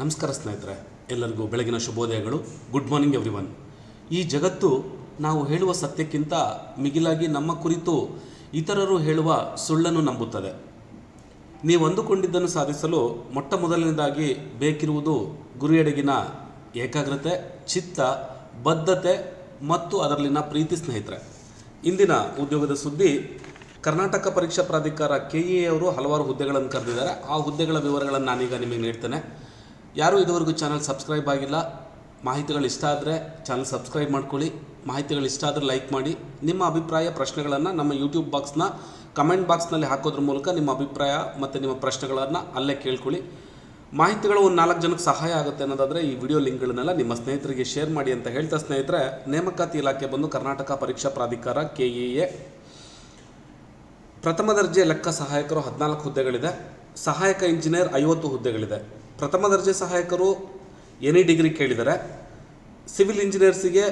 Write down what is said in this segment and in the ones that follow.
ನಮಸ್ಕಾರ ಸ್ನೇಹಿತರೆ, ಎಲ್ಲರಿಗೂ ಬೆಳಗಿನ ಶುಭೋದಯಗಳು. ಗುಡ್ ಮಾರ್ನಿಂಗ್ ಎವ್ರಿ ಒನ್ ಈ ಜಗತ್ತು ನಾವು ಹೇಳುವ ಸತ್ಯಕ್ಕಿಂತ ಮಿಗಿಲಾಗಿ ನಮ್ಮ ಕುರಿತು ಇತರರು ಹೇಳುವ ಸುಳ್ಳನ್ನು ನಂಬುತ್ತದೆ. ನೀವು ಅಂದುಕೊಂಡಿದ್ದನ್ನು ಸಾಧಿಸಲು ಮೊಟ್ಟ ಮೊದಲನೇದಾಗಿ ಬೇಕಿರುವುದು ಗುರಿಯೆಡೆಗಿನ ಏಕಾಗ್ರತೆ, ಚಿತ್ತ, ಬದ್ಧತೆ ಮತ್ತು ಅದರಲ್ಲಿನ ಪ್ರೀತಿ ಸ್ನೇಹಿತರೆ. ಇಂದಿನ ಉದ್ಯೋಗದ ಸುದ್ದಿ, ಕರ್ನಾಟಕ ಪರೀಕ್ಷಾ ಪ್ರಾಧಿಕಾರ ಕೆ ಇ ಅವರು ಹಲವಾರು ಹುದ್ದೆಗಳನ್ನು ಕರೆದಿದ್ದಾರೆ. ಆ ಹುದ್ದೆಗಳ ವಿವರಗಳನ್ನು ನಾನೀಗ ನಿಮಗೆ ನೀಡ್ತೇನೆ. ಯಾರೂ ಇದುವರೆಗೂ ಚಾನಲ್ ಸಬ್ಸ್ಕ್ರೈಬ್ ಆಗಿಲ್ಲ, ಮಾಹಿತಿಗಳು ಇಷ್ಟ ಆದರೆ ಚಾನಲ್ ಸಬ್ಸ್ಕ್ರೈಬ್ ಮಾಡ್ಕೊಳ್ಳಿ. ಮಾಹಿತಿಗಳು ಇಷ್ಟ ಆದರೆ ಲೈಕ್ ಮಾಡಿ. ನಿಮ್ಮ ಅಭಿಪ್ರಾಯ, ಪ್ರಶ್ನೆಗಳನ್ನು ನಮ್ಮ ಯೂಟ್ಯೂಬ್ ಬಾಕ್ಸ್ನ ಕಮೆಂಟ್ ಬಾಕ್ಸ್ನಲ್ಲಿ ಹಾಕೋದ್ರ ಮೂಲಕ ನಿಮ್ಮ ಅಭಿಪ್ರಾಯ ಮತ್ತು ನಿಮ್ಮ ಪ್ರಶ್ನೆಗಳನ್ನು ಅಲ್ಲೇ ಕೇಳ್ಕೊಳ್ಳಿ. ಮಾಹಿತಿಗಳು ಒಂದು ನಾಲ್ಕು ಜನಕ್ಕೆ ಸಹಾಯ ಆಗುತ್ತೆ ಅನ್ನೋದಾದರೆ ಈ ವಿಡಿಯೋ ಲಿಂಕ್ಗಳನ್ನೆಲ್ಲ ನಿಮ್ಮ ಸ್ನೇಹಿತರಿಗೆ ಶೇರ್ ಮಾಡಿ ಅಂತ ಹೇಳ್ತಾ ಸ್ನೇಹಿತರೆ, ನೇಮಕಾತಿ ಇಲಾಖೆ ಬಂದು ಕರ್ನಾಟಕ ಪರೀಕ್ಷಾ ಪ್ರಾಧಿಕಾರ ಕೆ ಇ ಎ ಪ್ರಥಮ ದರ್ಜೆ ಲೆಕ್ಕ ಸಹಾಯಕರು ಹದಿನಾಲ್ಕು ಹುದ್ದೆಗಳಿದೆ. ಸಹಾಯಕ ಇಂಜಿನಿಯರ್ ಐವತ್ತು ಹುದ್ದೆಗಳಿದೆ. ಪ್ರಥಮ ದರ್ಜೆ ಸಹಾಯಕರು ಎನಿ ಡಿಗ್ರಿ ಕೇಳಿದರೆ ಸಿವಿಲ್ ಇಂಜಿನಿಯರ್ಸಿಗೆ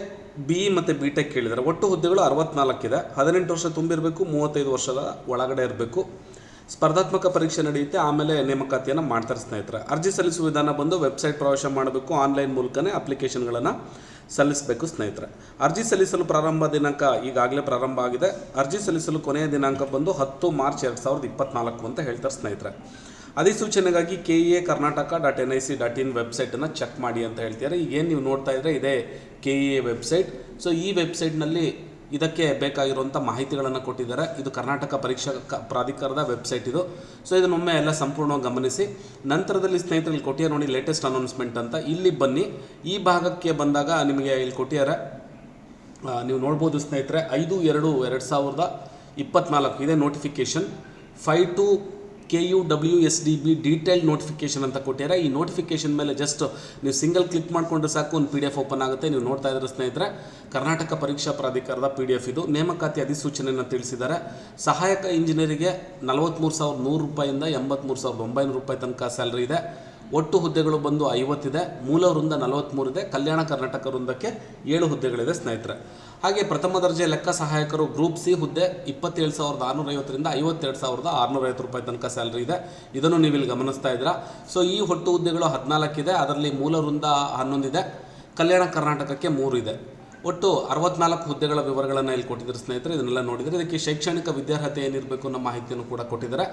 ಬಿ ಇ ಮತ್ತು ಬಿ ಟೆಕ್ ಕೇಳಿದರೆ ಒಟ್ಟು ಹುದ್ದೆಗಳು ಅರವತ್ನಾಲ್ಕಿದೆ. ಹದಿನೆಂಟು ವರ್ಷ ತುಂಬಿರಬೇಕು, ಮೂವತ್ತೈದು ವರ್ಷದ ಒಳಗಡೆ ಇರಬೇಕು. ಸ್ಪರ್ಧಾತ್ಮಕ ಪರೀಕ್ಷೆ ನಡೆಯುತ್ತೆ, ಆಮೇಲೆ ನೇಮಕಾತಿಯನ್ನು ಮಾಡ್ತಾರೆ ಸ್ನೇಹಿತರೆ. ಅರ್ಜಿ ಸಲ್ಲಿಸುವ ವಿಧಾನ ಬಂದು ವೆಬ್ಸೈಟ್ ಪ್ರವೇಶ ಮಾಡಬೇಕು, ಆನ್ಲೈನ್ ಮೂಲಕನೇ ಅಪ್ಲಿಕೇಶನ್ಗಳನ್ನು ಸಲ್ಲಿಸಬೇಕು ಸ್ನೇಹಿತರೆ. ಅರ್ಜಿ ಸಲ್ಲಿಸಲು ಪ್ರಾರಂಭ ದಿನಾಂಕ ಈಗಾಗಲೇ ಪ್ರಾರಂಭ ಆಗಿದೆ. ಅರ್ಜಿ ಸಲ್ಲಿಸಲು ಕೊನೆಯ ದಿನಾಂಕ ಬಂದು ಹತ್ತು ಮಾರ್ಚ್ ಎರಡು ಸಾವಿರದ ಇಪ್ಪತ್ನಾಲ್ಕು ಅಂತ ಹೇಳ್ತಾರೆ ಸ್ನೇಹಿತರೆ. ಅಧಿಸೂಚನೆಗಾಗಿ K E A Karnataka dot N I C dot in ವೆಬ್ಸೈಟನ್ನು check ಮಾಡಿ ಅಂತ ಹೇಳ್ತಿದ್ದಾರೆ. ಈಗೇನು ನೀವು ನೋಡ್ತಾ ಇದ್ರೆ ಇದೇ K E A website. So ಈ ವೆಬ್ಸೈಟ್ನಲ್ಲಿ ಇದಕ್ಕೆ ಬೇಕಾಗಿರುವಂಥ ಮಾಹಿತಿಗಳನ್ನು ಕೊಟ್ಟಿದ್ದಾರೆ. ಇದು ಕರ್ನಾಟಕ ಪರೀಕ್ಷಾ ಪ್ರಾಧಿಕಾರದ ವೆಬ್ಸೈಟ್ ಇದು. ಸೊ ಇದನ್ನೊಮ್ಮೆ ಎಲ್ಲ ಸಂಪೂರ್ಣವಾಗಿ ಗಮನಿಸಿ. ನಂತರದಲ್ಲಿ ಸ್ನೇಹಿತರಲ್ಲಿ ಕೊಟ್ಟಿಯ ನೋಡಿ ಲೇಟೆಸ್ಟ್ ಅನೌನ್ಸ್ಮೆಂಟ್ ಅಂತ. ಇಲ್ಲಿ ಬನ್ನಿ. ಈ ಭಾಗಕ್ಕೆ ಬಂದಾಗ ನಿಮಗೆ ಇಲ್ಲಿ ಕೊಟ್ಟಿದ್ದಾರೆ. ನೀವು ನೋಡ್ಬೋದು ಸ್ನೇಹಿತರೆ, ಐದು ಎರಡು ಎರಡು ಸಾವಿರದ ಇಪ್ಪತ್ನಾಲ್ಕು. ಇದೇ notification five two K U W S D B detail notification ಅಂತ ಕೊಟ್ಟಿದ್ದಾರೆ. ಈ ನೋಟಿಫಿಕೇಷನ್ ಮೇಲೆ ಜಸ್ಟ್ ನೀವು ಸಿಂಗಲ್ ಕ್ಲಿಕ್ ಮಾಡಿಕೊಂಡ್ರೆ ಸಾಕು, ಒಂದು ಪಿ ಡಿ ಎಫ್ ಓಪನ್ ಆಗುತ್ತೆ. ನೀವು ನೋಡ್ತಾ ಇದ್ರೆ ಸ್ನೇಹಿತರೆ, ಕರ್ನಾಟಕ ಪರೀಕ್ಷಾ ಪ್ರಾಧಿಕಾರದ ಪಿ ಡಿ ಎಫ್ ಇದು. ನೇಮಕಾತಿ ಅಧಿಸೂಚನೆಯನ್ನು ತಿಳಿಸಿದ್ದಾರೆ. ಸಹಾಯಕ ಇಂಜಿನಿಯರಿಗೆ ನಲವತ್ತ್ಮೂರು ಸಾವಿರದ ನೂರು ರೂಪಾಯಿಂದ ಎಂಬತ್ತ್ಮೂರು ಸಾವಿರದ ಒಂಬೈನೂರು ರೂಪಾಯಿ ತನಕ ಸ್ಯಾಲ್ರಿ ಇದೆ. ಒಟ್ಟು ಹುದ್ದೆಗಳು ಬಂದು ಐವತ್ತಿದೆ ಮೂಲ ವೃಂದ ನಲವತ್ತ್ಮೂರು ಇದೆ ಕಲ್ಯಾಣ ಕರ್ನಾಟಕ ವೃಂದಕ್ಕೆ ಏಳು ಹುದ್ದೆಗಳಿದೆ ಸ್ನೇಹಿತರೆ. ಹಾಗೆ ಪ್ರಥಮ ದರ್ಜೆ ಲೆಕ್ಕ ಸಹಾಯಕರು ಗ್ರೂಪ್ ಸಿ ಹುದ್ದೆ ಇಪ್ಪತ್ತೇಳು ಸಾವಿರದ ಆರುನೂರೈವತ್ತರಿಂದ ಐವತ್ತೆರಡು ಸಾವಿರದ ಆರುನೂರ ಐವತ್ತು ರೂಪಾಯಿ ತನಕ ಸ್ಯಾಲ್ರಿ ಇದೆ. ಇದನ್ನು ನೀವು ಇಲ್ಲಿ ಗಮನಿಸ್ತಾ ಇದ್ದೀರಾ. ಸೊ, ಈ ಒಟ್ಟು ಹುದ್ದೆಗಳು ಹದಿನಾಲ್ಕಿದೆ, ಅದರಲ್ಲಿ ಮೂಲ ವೃಂದ ಹನ್ನೊಂದಿದೆ, ಕಲ್ಯಾಣ ಕರ್ನಾಟಕಕ್ಕೆ ಮೂರು ಇದೆ. ಒಟ್ಟು ಅರವತ್ನಾಲ್ಕು ಹುದ್ದೆಗಳ ವಿವರಗಳನ್ನು ಇಲ್ಲಿ ಕೊಟ್ಟಿದ್ದಾರೆ ಸ್ನೇಹಿತರೆ. ಇದನ್ನೆಲ್ಲ ನೋಡಿದರೆ ಇದಕ್ಕೆ ಶೈಕ್ಷಣಿಕ ವಿದ್ಯಾರ್ಹತೆ ಏನಿರಬೇಕು ಅನ್ನೋ ಮಾಹಿತಿಯನ್ನು ಕೂಡ ಕೊಟ್ಟಿದ್ದಾರೆ.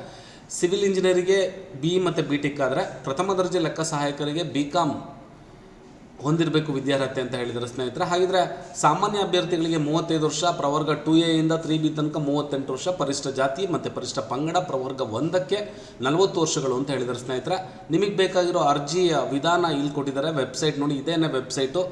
ಸಿವಿಲ್ ಇಂಜಿನಿಯರಿಗೆ ಬಿ ಮತ್ತು ಬಿ ಟೆಕ್ ಆದರೆ ಪ್ರಥಮ ದರ್ಜೆ ಲೆಕ್ಕ ಸಹಾಯಕರಿಗೆ ಬಿ ಕಾಮ್ ಹೊಂದಿರಬೇಕು ವಿದ್ಯಾರ್ಹತೆ ಅಂತ ಹೇಳಿದರೆ ಸ್ನೇಹಿತರೆ. ಹಾಗಿದ್ರೆ ಸಾಮಾನ್ಯ ಅಭ್ಯರ್ಥಿಗಳಿಗೆ ಮೂವತ್ತೈದು ವರ್ಷ, ಪ್ರವರ್ಗ ಟು ಎ ಇಂದ ತ್ರೀ ಬಿ ತನಕ ಮೂವತ್ತೆಂಟು ವರ್ಷ, ಪರಿಷ್ಠ ಜಾತಿ ಮತ್ತು ಪರಿಷ್ಠ ಪಂಗಡ, ಪ್ರವರ್ಗ ಒಂದಕ್ಕೆ ನಲವತ್ತು ವರ್ಷಗಳು ಅಂತ ಹೇಳಿದರೆ ಸ್ನೇಹಿತರೆ. ನಿಮಗೆ ಬೇಕಾಗಿರೋ ಅರ್ಜಿಯ ವಿಧಾನ ಇಲ್ಲಿ ಕೊಟ್ಟಿದ್ದಾರೆ. ವೆಬ್ಸೈಟ್ ನೋಡಿ, ಇದೇನೇ website.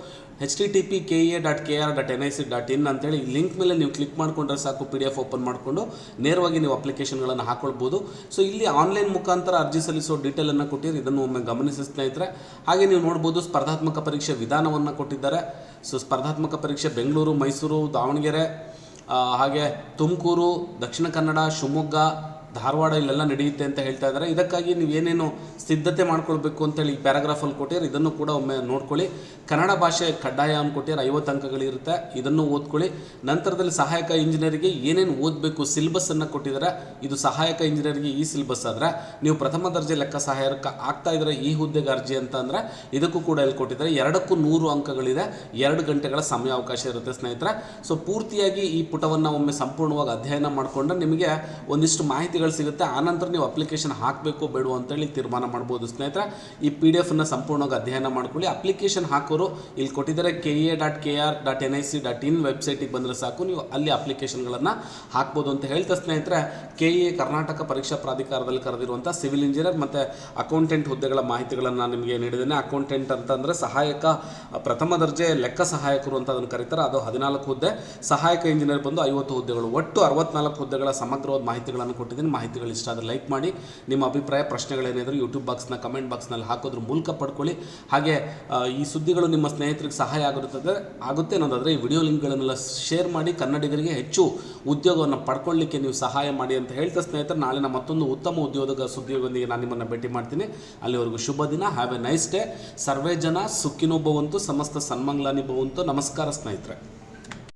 H T T P K A dot K R dot N I C dot in ಅಂತೇಳಿ ಲಿಂಕ್ ಮೇಲೆ ನೀವು ಕ್ಲಿಕ್ ಮಾಡಿಕೊಂಡ್ರೆ ಸಾಕು ಪಿ ಡಿ ಎಫ್ ಓಪನ್ ಮಾಡಿಕೊಂಡು ನೇರವಾಗಿ ನೀವು ಅಪ್ಲಿಕೇಶನ್ಗಳನ್ನು ಹಾಕೊಳ್ಬೋದು. ಸೊ ಇಲ್ಲಿ ಆನ್ಲೈನ್ ಮುಖಾಂತರ ಅರ್ಜಿ ಸಲ್ಲಿಸೋ ಡೀಟೇಲನ್ನು ಕೊಟ್ಟಿದ್ದಾರೆ ಇದನ್ನು ಒಮ್ಮೆ ಗಮನಿಸಿ ಸ್ನೇಹಿತರೆ. ಹಾಗೆ ನೀವು ನೋಡ್ಬೋದು ಸ್ಪರ್ಧಾತ್ಮಕ ಪರೀಕ್ಷೆ ವಿಧಾನವನ್ನು ಕೊಟ್ಟಿದ್ದಾರೆ. ಸೊ ಸ್ಪರ್ಧಾತ್ಮಕ ಪರೀಕ್ಷೆ ಬೆಂಗಳೂರು, ಮೈಸೂರು, ದಾವಣಗೆರೆ ಹಾಗೆ ತುಮಕೂರು, ದಕ್ಷಿಣ ಕನ್ನಡ, ಶಿವಮೊಗ್ಗ ಧಾರವಾಡ ಇಲ್ಲೆಲ್ಲ ನಡೆಯುತ್ತೆ ಅಂತ ಹೇಳ್ತಾ ಇದ್ದಾರೆ. ಇದಕ್ಕಾಗಿ ನೀವು ಏನೇನು ಸಿದ್ಧತೆ ಮಾಡ್ಕೊಳ್ಬೇಕು ಅಂತೇಳಿ ಈ ಪ್ಯಾರಾಗ್ರಾಫಲ್ಲಿ ಕೊಟ್ಟಿದ್ದಾರೆ. ಇದನ್ನು ಕೂಡ ಒಮ್ಮೆ ನೋಡ್ಕೊಳ್ಳಿ. ಕನ್ನಡ ಭಾಷೆ ಕಡ್ಡಾಯ ಅಂತ ಕೊಟ್ಟಿದ್ದಾರೆ ಐವತ್ತು ಅಂಕಗಳಿರುತ್ತೆ. ಇದನ್ನು ಓದ್ಕೊಳ್ಳಿ. ನಂತರದಲ್ಲಿ ಸಹಾಯಕ ಇಂಜಿನಿಯರಿಗೆ ಏನೇನು ಓದಬೇಕು ಸಿಲೆಬಸ್ಸನ್ನು ಕೊಟ್ಟಿದ್ದಾರೆ. ಇದು ಸಹಾಯಕ ಇಂಜಿನಿಯರಿಗೆ ಈ ಸಿಲೆಬಸ್ ಆದರೆ ನೀವು ಪ್ರಥಮ ದರ್ಜೆ ಲೆಕ್ಕ ಸಹಾಯಕ ಆಗ್ತಾ ಇದ್ದರೆ ಈ ಹುದ್ದೆಗೆ ಅರ್ಜಿ ಅಂತ ಇದಕ್ಕೂ ಕೂಡ ಇಲ್ಲಿ ಕೊಟ್ಟಿದ್ದಾರೆ. ಎರಡಕ್ಕೂ ನೂರು ಅಂಕಗಳಿದೆ. ಎರಡು ಗಂಟೆಗಳ ಸಮಯಾವಕಾಶ ಇರುತ್ತೆ ಸ್ನೇಹಿತರೆ. ಸೊ ಪೂರ್ತಿಯಾಗಿ ಈ ಪುಟವನ್ನು ಒಮ್ಮೆ ಸಂಪೂರ್ಣವಾಗಿ ಅಧ್ಯಯನ ಮಾಡಿಕೊಂಡ್ರೆ ನಿಮಗೆ ಒಂದಿಷ್ಟು ಮಾಹಿತಿಗಳು ಸಿಗುತ್ತೆ ಆನಂತರ ನೀವು ಅಪ್ಲಿಕೇಶನ್ ಹಾಕಬೇಕು, ಬೇಡುವ ಅಂತೇಳಿ ತೀರ್ಮಾನ ಮಾಡ್ಬೋದು. ಸ್ನೇಹಿತರೆ, ಈ ಪಿ ಡಿ ಎಫ್ನ ಸಂಪೂರ್ಣವಾಗಿ ಅಧ್ಯಯನ ಮಾಡ್ಕೊಳ್ಳಿ. ಅಪ್ಲಿಕೇಶನ್ ಹಾಕೋರು ಇಲ್ಲಿ ಕೊಟ್ಟಿದ್ದಾರೆ K A dot K R dot N I C dot in ವೆಬ್ಸೈಟಿಗೆ ಬಂದರೆ ಸಾಕು. ನೀವು ಅಲ್ಲಿ ಅಪ್ಲಿಕೇಶನ್ಗಳನ್ನು ಹಾಕ್ಬೋದು ಅಂತ ಹೇಳ್ತಾ ಸ್ನೇಹಿತರೆ ಕೆ ಎ ಕರ್ನಾಟಕ ಪರೀಕ್ಷಾ ಪ್ರಾಧಿಕಾರದಲ್ಲಿ ಕರೆದಿರುವಂಥ ಸಿವಿಲ್ ಇಂಜಿನಿಯರ್ ಮತ್ತು ಅಕೌಂಟೆಂಟ್ ಹುದ್ದೆಗಳ ಮಾಹಿತಿಗಳನ್ನು ನಾನು ನಿಮಗೆ ನೀಡಿದ್ದೇನೆ. ಅಕೌಂಟೆಂಟ್ ಅಂತಂದರೆ ಸಹಾಯಕ, ಪ್ರಥಮ ದರ್ಜೆ ಲೆಕ್ಕ ಸಹಾಯಕರು ಅಂತ ಅದನ್ನು ಕರೀತಾರೆ. ಅದು ಹದಿನಾಲ್ಕು ಹುದ್ದೆ. ಸಹಾಯಕ ಇಂಜಿನಿಯರ್ ಬಂದು ಐವತ್ತು ಹುದ್ದೆಗಳು. ಒಟ್ಟು ಅರವತ್ನಾಲ್ಕು ಹುದ್ದೆಗಳ ಸಮಗ್ರವಾದ ಮಾಹಿತಿಗಳನ್ನು ಕೊಟ್ಟಿದ್ದೀನಿ. ಮಾಹಿತಿಗಳು ಇಷ್ಟ ಆದರೆ ಲೈಕ್ ಮಾಡಿ. ನಿಮ್ಮ ಅಭಿಪ್ರಾಯ, ಪ್ರಶ್ನೆಗಳೇನಿದ್ರು ಯೂಟ್ಯೂಬ್ ಬಾಕ್ಸ್ನ ಕಮೆಂಟ್ ಬಾಕ್ಸ್ನಲ್ಲಿ ಹಾಕೋದ್ರ ಮೂಲಕ ಪಡ್ಕೊಳ್ಳಿ. ಹಾಗೆ ಈ ಸುದ್ದಿಗಳು ನಿಮ್ಮ ಸ್ನೇಹಿತರಿಗೆ ಸಹಾಯ ಆಗಿರುತ್ತದೆ ಆಗುತ್ತೆ ಅನ್ನೋದಾದರೆ ಈ ವಿಡಿಯೋ ಲಿಂಕ್ಗಳನ್ನೆಲ್ಲ ಶೇರ್ ಮಾಡಿ ಕನ್ನಡಿಗರಿಗೆ ಹೆಚ್ಚು ಉದ್ಯೋಗವನ್ನು ಪಡ್ಕೊಳ್ಳಿಕ್ಕೆ ನೀವು ಸಹಾಯ ಮಾಡಿ ಅಂತ ಹೇಳ್ತಾ ಸ್ನೇಹಿತರೆ, ನಾಳಿನ ಮತ್ತೊಂದು ಉತ್ತಮ ಉದ್ಯೋಗ ಸುದ್ದಿಯೊಂದಿಗೆ ನಾನು ನಿಮ್ಮನ್ನು ಭೇಟಿ ಮಾಡ್ತೀನಿ. ಅಲ್ಲಿವರೆಗೂ ಶುಭ ದಿನ ಹ್ಯಾವ್ ಎ ನೈಸ್ ಡೇ ಸರ್ವೇ ಜನ ಸುಖಿನೋ ಸಮಸ್ತ ಸನ್ಮಂಗ್ಲಾನಿ ಭವಂತು ನಮಸ್ಕಾರ ಸ್ನೇಹಿತರೆ.